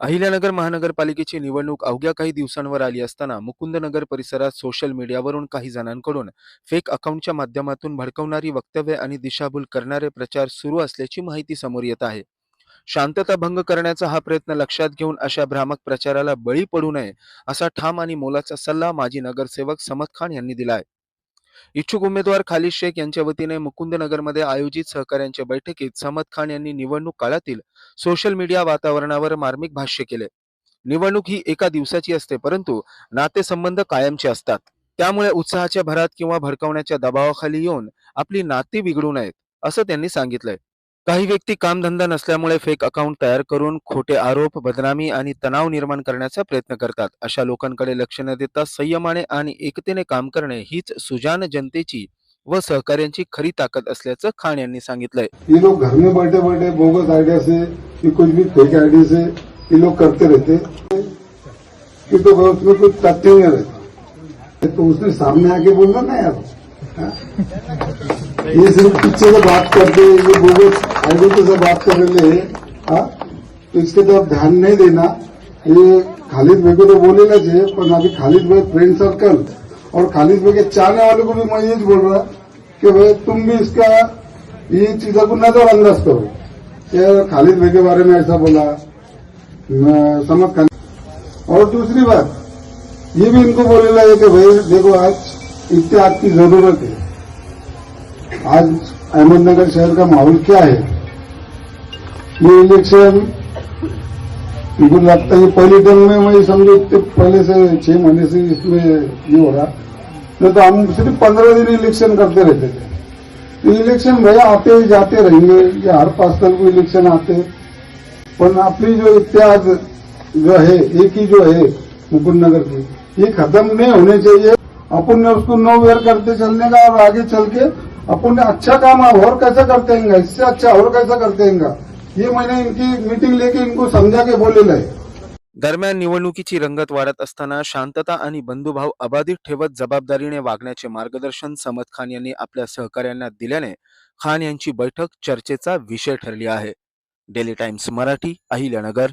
अहिल्यानगर महानगरपालिकेची निवडणूक अवघ्या काही दिवसांवर आली असताना मुकुंदनगर परिसरात सोशल मीडियावरून काही जणांकडून फेक अकाउंटच्या माध्यमातून भडकवणारी वक्तव्य आणि दिशाभूल करणारे प्रचार सुरू असल्याची माहिती समोर येत आहे. शांतता भंग करण्याचा हा प्रयत्न लक्षात घेऊन अशा भ्रामक प्रचाराला बळी पडू नये असा ठाम आणि मोलाचा सल्ला माजी नगरसेवक समत खान यांनी दिलाय. इच्छुक उमेदवार खालिद शेख यांच्या वतीने मुकुंदनगरमध्ये आयोजित सहकाऱ्यांच्या बैठकीत समद खान यांनी निवडणूक काळातील सोशल मीडिया वातावरणावर मार्मिक भाष्य केले. निवडणूक ही एका दिवसाची असते परंतु नातेसंबंध कायमचे असतात. त्यामुळे उत्साहाच्या भरात किंवा भडकवण्याच्या दबावाखाली येऊन आपली नाती बिघडू नयेत असं त्यांनी सांगितलंय. काही व्यक्ती कामधंदा नसल्यामुळे फेक अकाउंट तयार करून खोटे आरोप बदनामी आणि तणाव निर्माण करण्याचा प्रयत्न करतात. अशा लोकांकडे लक्ष न देता संयमाने आणि एकतेने काम करणे हीच सुजान जनतेची व सहकार्यांची खरी ताकद असल्याचं खान यांनी सांगितलंय. ये लोग घर में बैठे बैठे बोगस आइडिया से कि कुछ भी फेक आइडिया से ये लोग करते रहते. कि तो उसमें कुछ तथ्य नहीं रहता. तो उसने सामने आके बोलना ना यार ये सिर्फ पीछे से बात करते ये बोगस आई तो जब बात कर रहे हैं हाँ? तो इसके तरफ ध्यान नहीं देना ये खालिद भाई को तो बोलेगा चाहिए पर अभी खालिद भाई फ्रेंड सर्कल और खालिद भाई के चाहने को भी मैं ये बोल रहा कि भाई तुम भी इसका ये चीजों को नजरअंदाज करो. कि खालिद भाई के बारे में ऐसा बोला. समझ खान और दूसरी बात ये भी इनको बोलेगा है कि भाई देखो आज इतने आपकी जरूरत है आज अहमदनगर शहर का माहौल क्या है? ये इलेक्शन मुझे लगता है पहले टर्म में मैं समझो पहले से छह महीने से इसमें ये हो रहा नहीं तो हम सिर्फ पंद्रह दिन इलेक्शन करते रहते. थे तो इलेक्शन भैया आते जाते रहेंगे ये हर पाँच साल को इलेक्शन आते. पण आपली जो इतिहास जो है एक ही जो है मुकुंद नगर की ये खत्म नहीं होने चाहिए. अपन ने उसको नो वेयर करते चलने का और आगे चल के अपन ने अच्छा काम और कैसा करते हैं इससे अच्छा और कैसा करते हैं ये मैंने इनकी मीटिंग लेके इनको समझा के बोलेला आहे दरम्यान निवडणुकीची रंगत वाढत असताना शांतता आणि बंधुभाव अबाधित ठेवत जबाबदारीने वागण्याचे मार्गदर्शन समद खान यांनी आपल्या सहकाऱ्यांना दिल्याने खान यांची बैठक चर्चेचा विषय ठरली आहे. Daily times Marathi Ahilyanagar.